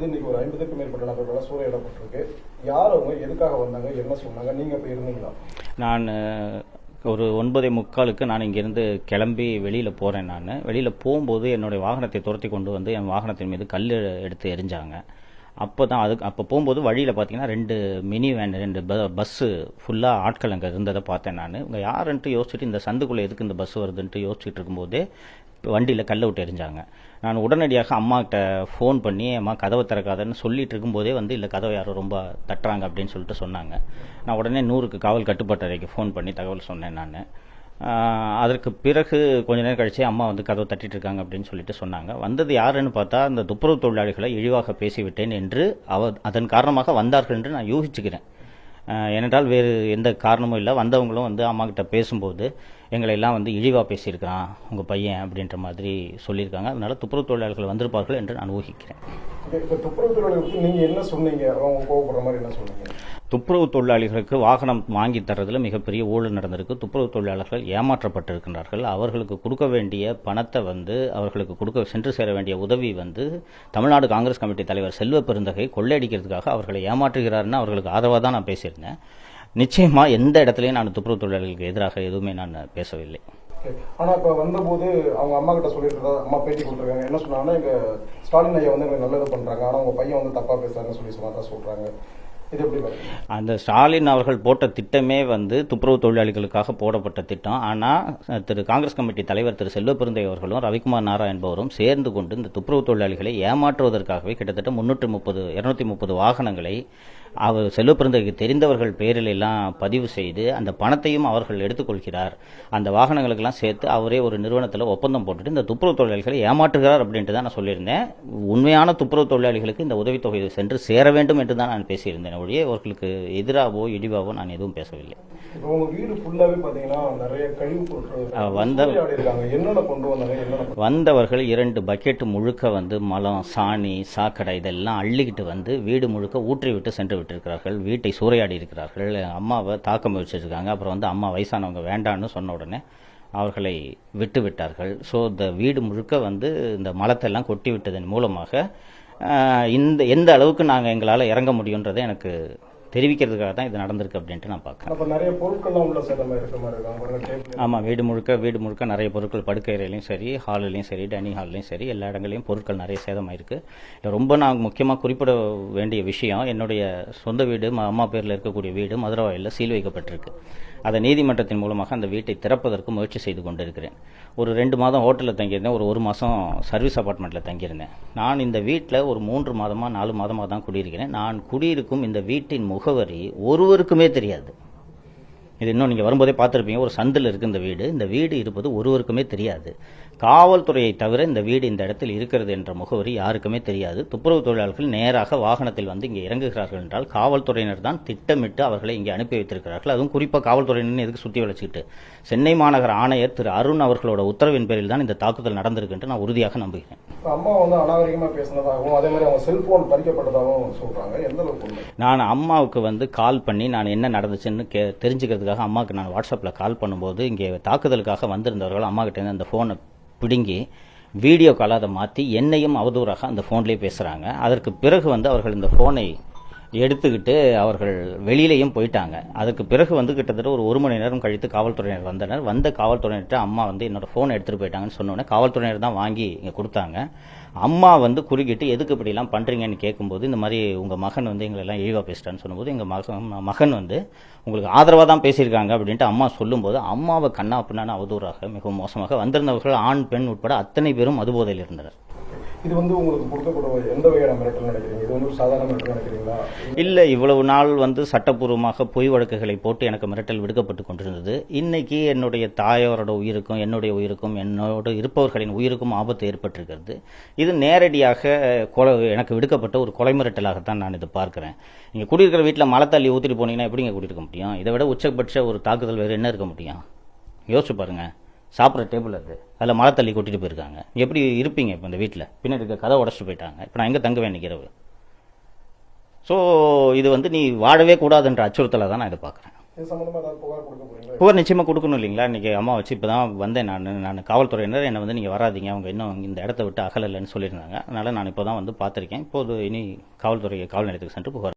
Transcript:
வந்து இன்னைக்கு ஒரு ஐம்பதுக்கும் மேற்பட்ட நபர்களால் சூறையிடப்பட்டிருக்கு. யார் அவங்க? எதுக்காக வந்தாங்க? என்ன சொன்னாங்க? நீங்க இப்ப இருந்தீங்களா? நான் ஒரு ஒன்பதே முக்காலுக்கு நான் இங்கேருந்து கிளம்பி வெளியில் போகிறேன் நான். வெளியில் போகும்போது என்னுடைய வாகனத்தை துரத்தி கொண்டு வந்து என் வாகனத்தின் மீது கல் எடுத்து எரிஞ்சாங்க அப்போ தான் அதுக்கு அப்போ போகும்போது வழியில் பார்த்தீங்கன்னா ரெண்டு மினி வேன் ரெண்டு ப பஸ்ஸு ஃபுல்லாக ஆட்கள் அங்கே இருந்ததை பார்த்தேன் நான். இவங்க யாருன்ட்டு யோசிச்சுட்டு இந்த சந்துக்குள்ளே எதுக்கு இந்த பஸ் வருதுன்ட்டு யோசிச்சுட்டு இருக்கும்போது வண்டியில் கல்லை விட்டு எரிஞ்சாங்க. நான் உடனடியாக அம்மாக்கிட்ட ஃபோன் பண்ணி அம்மா கதவை திறக்காதன்னு சொல்லிட்டு இருக்கும்போதே வந்து இல்லை கதவை யாரோ ரொம்ப தட்டுறாங்க அப்படின்னு சொல்லிட்டு சொன்னாங்க. நான் உடனே நூறுக்கு காவல் கட்டுப்பாட்டறைக்கு ஃபோன் பண்ணி தகவல் சொன்னேன் நான். அதற்கு பிறகு கொஞ்ச நேரம் கழிச்சு அம்மா வந்து கதவை தட்டிட்டு இருக்காங்க அப்படின்னு சொல்லிட்டு சொன்னாங்க. வந்தது யாருன்னு பார்த்தா அந்த துப்புரவு தொழிலாளிகளை இழிவாக பேசிவிட்டேன் என்று அவ அதன் காரணமாக வந்தார்கள் என்று நான் யூகிச்சுக்கிறேன். ஏனென்றால் வேறு எந்த காரணமும் இல்லை. வந்தவங்களும் வந்து அம்மாக்கிட்ட பேசும்போது எங்களை எல்லாம் வந்து இழிவாக பேசியிருக்கிறான் உங்கள் பையன் அப்படின்ற மாதிரி சொல்லியிருக்காங்க. அதனால துப்புரவு தொழிலாளர்கள் வந்திருப்பார்கள் என்று நான் ஊகிக்கிறேன். இப்போ துப்புரவு தொழிலாளர்களுக்கு நீங்கள் என்ன சொன்னீங்க? அவங்க கோவப்படுற மாதிரி என்ன சொன்னீங்க? துப்புரவு தொழிலாளிகளுக்கு வாகனம் வாங்கி தர்றதுல மிகப்பெரிய ஊழல் நடந்திருக்கு. துப்புரவு தொழிலாளர்கள் ஏமாற்றப்பட்டிருக்கின்றார்கள். அவர்களுக்கு கொடுக்க வேண்டிய பணத்தை வந்து அவர்களுக்கு கொடுக்க சென்று சேர வேண்டிய உதவி வந்து தமிழ்நாடு காங்கிரஸ் கமிட்டி தலைவர் செல்வ பெருந்தகை கொள்ளையடிக்கிறதுக்காக அவர்களை ஏமாற்றுகிறாருன்னு அவர்களுக்கு ஆதரவாக தான் நான் பேசியிருந்தேன். நிச்சயமா எந்த இடத்துலையும் நான் துப்புரவு தொழிலாளர்களுக்கு எதிராக எதுவுமே நான் பேசவில்லை. ஆனா இப்ப வந்தபோது அவங்க அம்மா கிட்ட சொல்லியிருக்கதா அம்மா பேட்டி கொடுத்துருக்காங்க. என்ன சொன்னாங்கன்னா எங்க ஸ்டாலின் ஐயா வந்து எங்களுக்கு நல்லது பண்றாங்க. ஆனா உங்க பையன் வந்து தப்பா பேசுறாங்கன்னு சொல்லி சொன்னதா சொல்றாங்க. அந்த ஸ்டாலின் அவர்கள் போட்ட திட்டமே வந்து துப்புரவு தொழிலாளிகளுக்காக போடப்பட்ட திட்டம். ஆனால் திரு காங்கிரஸ் கமிட்டி தலைவர் திரு செல்வப்பெருந்தை அவர்களும் ரவிக்குமார் நாரா என்பவரும் சேர்ந்து கொண்டு இந்த துப்புரவு தொழிலாளிகளை ஏமாற்றுவதற்காகவே கிட்டத்தட்ட முன்னூற்றி முப்பது இருநூத்தி முப்பது வாகனங்களை அவர் செல்வப்பெருந்தைக்கு தெரிந்தவர்கள் பேரில் எல்லாம் பதிவு செய்து அந்த பணத்தையும் அவர்கள் எடுத்துக்கொள்கிறார். அந்த வாகனங்களுக்கெல்லாம் சேர்த்து அவரே ஒரு நிறுவனத்தில் ஒப்பந்தம் போட்டுட்டு இந்த துப்புரவு தொழிலாளிகளை ஏமாற்றுகிறார் அப்படின்ட்டு தான் நான் சொல்லியிருந்தேன். உண்மையான துப்புரவு தொழிலாளிகளுக்கு இந்த உதவித்தொகை சென்று சேர வேண்டும் என்று தான் நான் பேசியிருந்தேன். ஒழிய அவர்களுக்கு எதிராகவோ இழிவாகவோ நான் எதுவும் பேசவில்லை. வந்த- வந்தவர்கள் இரண்டு பக்கெட் முழுக்க வந்து மலம் சாணி சாக்கடை இதெல்லாம் அள்ளிக்கிட்டு வந்து வீடு முழுக்க ஊற்றி விட்டு சென்று விட்டிருக்கிறார்கள். வீட்டை சூறையாடி இருக்கிறார்கள். அம்மாவை தாக்க முயற்சிச்சிருக்காங்க அப்புறம் வந்து அம்மா வயசானவங்க வேண்டான்னு சொன்ன உடனே அவர்களை விட்டு விட்டார்கள். ஸோ இந்த வீடு முழுக்க வந்து இந்த மலத்தை எல்லாம் கொட்டி விட்டதன் மூலமாக இந்த எந்த அளவுக்கு நாங்கள் எங்களால் இறங்க முடியுன்றதை எனக்கு தெரிவிக்கிறதுக்காக தான் இது நடந்திருக்கு அப்படின்ட்டு நான் பார்க்குறேன். நிறைய பொருட்கள்லாம் உள்ள மாதிரி ஆமாம் வீடு முழுக்க வீடு முழுக்க நிறைய பொருட்கள் படுக்கை அறையிலையும் சரி ஹால்லையும் சரி டைனிங் ஹால்லையும் சரி எல்லா இடங்களையும் பொருட்கள் நிறைய சேதமாயிருக்கு. ரொம்ப நான் முக்கியமாக குறிப்பிட வேண்டிய விஷயம் என்னுடைய சொந்த வீடு அம்மா பேரில் இருக்கக்கூடிய வீடு மதுரவாயில் சீல் வைக்கப்பட்டிருக்கு. அதை நீதிமன்றத்தின் மூலமாக அந்த வீட்டை திறப்பதற்கு முயற்சி செய்து கொண்டிருக்கிறேன். ஒரு ரெண்டு மாதம் ஹோட்டலில் தங்கியிருந்தேன் ஒரு ஒரு மாதம் சர்வீஸ் அபார்ட்மெண்ட்டில் தங்கியிருந்தேன். நான் இந்த வீட்டில் ஒரு மூன்று மாதமாக நாலு மாதமாக தான் குடியிருக்கிறேன். நான் குடியிருக்கும் இந்த வீட்டின் முகவரி ஒருவருக்குமே தெரியாது. இது இன்னும் நீங்கள் வரும்போதே பார்த்துருப்பீங்க ஒரு சந்தில் இருக்கு இந்த வீடு. இந்த வீடு இருப்பது ஒருவருக்குமே தெரியாது. காவல்துறையை தவிர இந்த வீடு இந்த இடத்தில் இருக்கிறது என்ற முகவரி யாருக்குமே தெரியாது. துப்புரவு தொழிலாளர்கள் நேராக வாகனத்தில் வந்து இங்கே இறங்குகிறார்கள் என்றால் காவல்துறையினர் தான் திட்டமிட்டு அவர்களை இங்கே அனுப்பி வைத்திருக்கிறார்கள். அதுவும் குறிப்பாக காவல்துறையினர் எதுக்கு சுற்றி வளைச்சிக்கிட்டு. சென்னை மாநகர ஆணையர் திரு அருண் அவர்களோட உத்தரவின் பேரில் தான் இந்த தாக்குதல் நடந்திருக்கு என்று நான் உறுதியாக நம்புகிறேன். அம்மா வந்து அநாகரிகமா பேசினதாகவும் அதே மாதிரி அவங்க செல்போன் பறிக்கப்பட்டதாகவும் சொல்றாங்க. எந்த அளவுக்கு நான் அம்மாவுக்கு வந்து கால் பண்ணி நான் என்ன நடந்துச்சுன்னு கே தெரிஞ்சுக்கிறதுக்காக அம்மாவுக்கு நான் வாட்ஸ்அப்பில் கால் பண்ணும்போது இங்கே தாக்குதலுக்காக வந்திருந்தவர்கள் அம்மாக்கிட்டேருந்து அந்த ஃபோனை பிடுங்கி வீடியோ காலாக அதை மாற்றி என்னையும் அவதூறாக அந்த ஃபோன்லேயே பேசுகிறாங்க அதற்கு பிறகு வந்து அவர்கள் இந்த ஃபோனை எடுத்துக்கிட்டு அவர்கள் வெளியிலையும் போயிட்டாங்க. அதுக்கு பிறகு வந்து கிட்டத்தட்ட ஒரு ஒரு மணி நேரம் கழித்து காவல்துறையினர் வந்தனர். வந்த காவல்துறையினர்கிட்ட அம்மா வந்து என்னோட ஃபோனை எடுத்துகிட்டு போயிட்டாங்கன்னு சொன்னோன்னே காவல்துறையினர் தான் வாங்கி இங்கே கொடுத்தாங்க. அம்மா வந்து குறுக்கிட்டு எதுக்கு இப்படிலாம் பண்ணுறீங்கன்னு கேட்கும்போது இந்த மாதிரி உங்கள் மகன் வந்து எங்களை எல்லாம் இழிவாக பேசிட்டான்னு சொன்னபோது எங்கள் மகன் மகன் வந்து உங்களுக்கு ஆதரவாக தான் பேசியிருக்காங்க அப்படின்ட்டு அம்மா சொல்லும்போது அம்மாவை கண்ணா பின்னான அவதூறாக மிகவும் மோசமாக வந்திருந்தவர்கள் ஆண் பெண் உட்பட அத்தனை பேரும் மதுபோதையில் இருந்தனர். இது வந்து உங்களுக்கு கொடுக்கக்கூடிய எந்த வகையான மிரட்டல் நினைக்கிறீங்க? இது வந்து ஒரு சாதாரண மிரட்டல் நினைக்கிறீங்களா? இல்லை இவ்வளவு நாள் வந்து சட்டப்பூர்வமாக பொய் வழக்குகளை போட்டு எனக்கு மிரட்டல் விடுக்கப்பட்டு கொண்டிருந்தது. இன்னைக்கு என்னுடைய தாயாரோட உயிருக்கும் என்னுடைய உயிருக்கும் என்னோட இருப்பவர்களின் உயிருக்கும் ஆபத்து ஏற்பட்டிருக்கிறது. இது நேரடியாக கொலை எனக்கு விடுக்கப்பட்ட ஒரு கொலை மிரட்டலாகத்தான் நான் இதை பார்க்குறேன். நீங்கள் குடியிருக்கிற வீட்டில் மலை தள்ளி ஊற்றிட்டு போனீங்கன்னா எப்படிங்க குடியிருக்க முடியும்? இதை விட உச்சபட்ச ஒரு தாக்குதல் வேறு என்ன இருக்க முடியும்? யோசிச்சு பாருங்கள் சாப்பிட்ற டேபிள் அது. அதில் மலை தள்ளி கொட்டிட்டு போயிருக்காங்க. எப்படி இருப்பீங்க இப்போ இந்த வீட்டில் பின்னாடி இருக்க கதை உடச்சிட்டு போயிட்டாங்க. இப்போ நான் எங்கே தங்குவேன் இன்னைக்கு இரவு? ஸோ இது வந்து நீ வாழவே கூடாதுன்ற அச்சுறுத்தலை தான் நான் இதை பார்க்குறேன் புகார் நிச்சயமாக கொடுக்கணும் இல்லைங்களா? இன்றைக்கி அம்மா வச்சு இப்போ தான் வந்தேன். நான் நான் காவல்துறையினர் என்னை வந்து நீங்கள் வராதீங்க. அவங்க இன்னும் இந்த இடத்த விட்டு அகலலைன்னு சொல்லியிருந்தாங்க. அதனால் நான் இப்போ தான் வந்து பார்த்துருக்கேன். இப்போது இனி காவல்துறை காவல் நிலையத்துக்கு சென்று புகார்